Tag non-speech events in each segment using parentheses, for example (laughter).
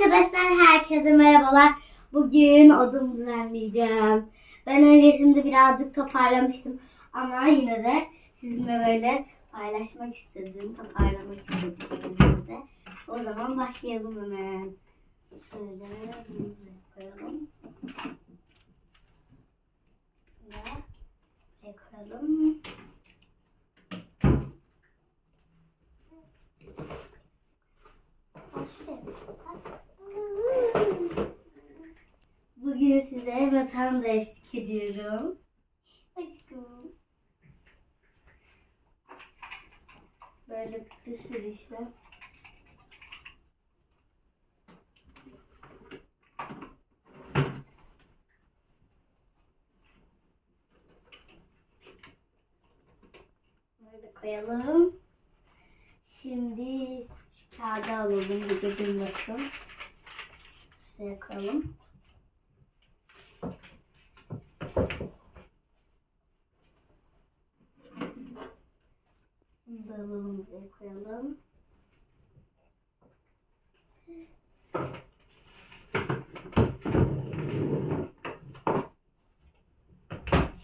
Arkadaşlar herkese merhabalar. Bugün odun düzenleyeceğim. Ben öncesinde birazcık toparlamıştım ama yine de sizinle böyle paylaşmak istedim. Toparlamak istedim de. O zaman başlayalım hemen. Şöyle koyalım. Buraya koyalım. Bugün size vatanda eşlik ediyorum. Aşkım. Böyle bir sürü işte. Böyle koyalım. Şimdi şu kağıdı alalım bir de durmasın. Şuraya koyalım. Bunu da alalım buraya koyalım.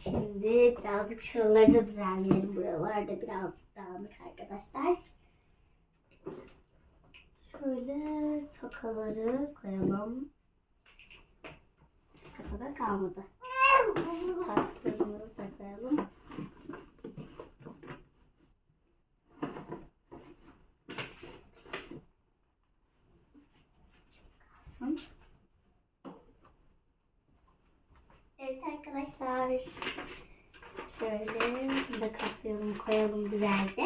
Şimdi birazcık şuraları da düzenleyelim. Buralarda birazcık dağınık arkadaşlar. Şöyle tokaları koyalım. Kafada kalmadı. (laughs) Taşlarımızı da koyalım. Kalsın. Evet arkadaşlar. Şöyle da katlayalım koyalım güzelce.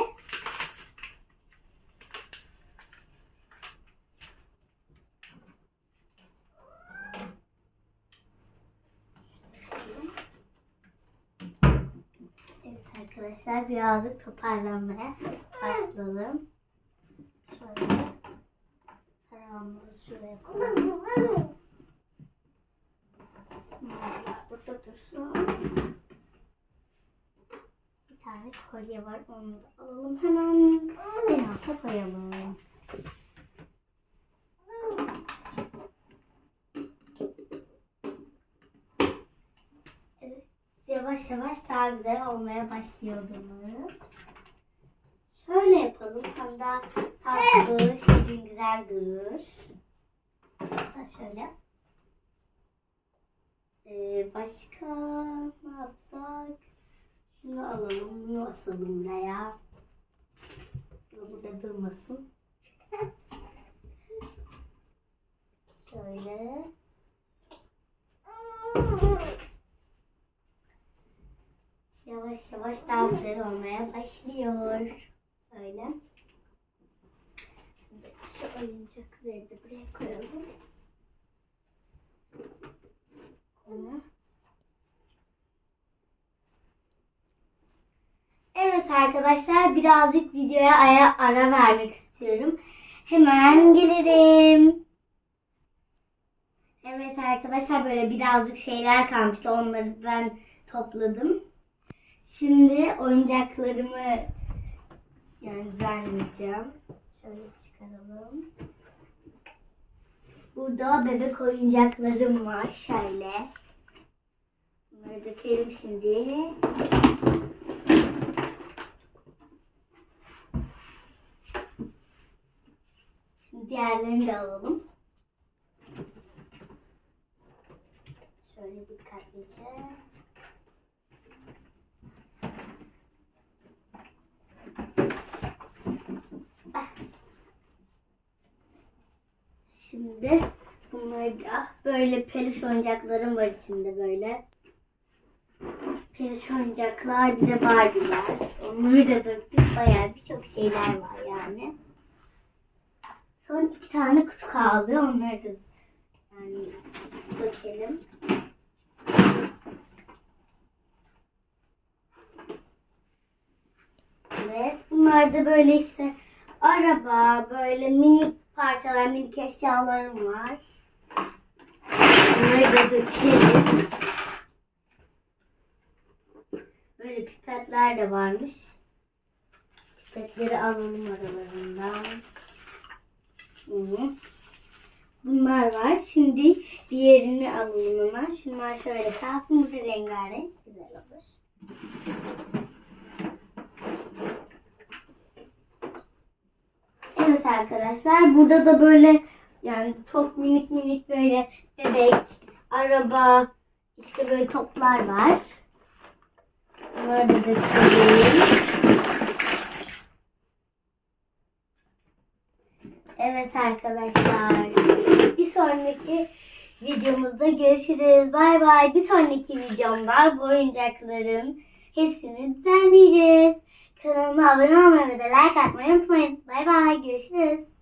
Evet arkadaşlar birazcık toparlanmaya başlayalım. Şöyle tarağımızı şuraya koyalım. Bunlar Burada dursun. Bir tane kolye var onu da alalım hemen. En alta. Evet, yavaş yavaş daha güzel olmaya başlıyordunuz. Şöyle yapalım. Hem daha tatlı, şirin, güzel durur. Şöyle. Ee, başka ne yapsak? Şunu alalım, bunu asalım buraya. Bu Burada durmasın. Şöyle. Yavaş yavaş daha güzel olmaya başlıyor. Öyle. Şu oyuncakları da buraya koyalım. Bunu. Evet arkadaşlar birazcık videoya ara, ara vermek istiyorum. Hemen gelirim. Evet arkadaşlar böyle birazcık şeyler kalmıştı. Onları ben topladım. Şimdi oyuncaklarımı yani düzenleyeceğim. Şöyle çıkaralım. Burada bebek oyuncaklarım var. Şöyle. Bunları dökelim şimdi. Şimdi diğerlerini de alalım. Şöyle dikkatlice. Ah. Şimdi bunları da böyle peluş oyuncaklarım var içinde böyle. Peluş oyuncaklar bir de Barbie'ler. Onları da döktük. Bayağı birçok şeyler var yani. Son iki tane kutu kaldı. Onları da yani dökelim. Evet. Bunlar da böyle işte araba, böyle minik parçalar, minik eşyalarım var. Bunları da dökelim. Böyle pipetler de varmış. Pipetleri alalım aralarından. Hı. bunlar var. Şimdi diğerini alalım hemen. Şunlar şöyle kalsın. Bu da rengarenk. Güzel olur. Evet arkadaşlar burada da böyle yani top minik minik böyle bebek, araba, işte böyle toplar var. Bunları da dökelim. Evet arkadaşlar. Bir sonraki videomuzda görüşürüz. Bay bay. Bir sonraki videomda bu oyuncakların hepsini düzenleyeceğiz. Kanalıma abone olmayı ve de like atmayı unutmayın. Bay bay. Görüşürüz.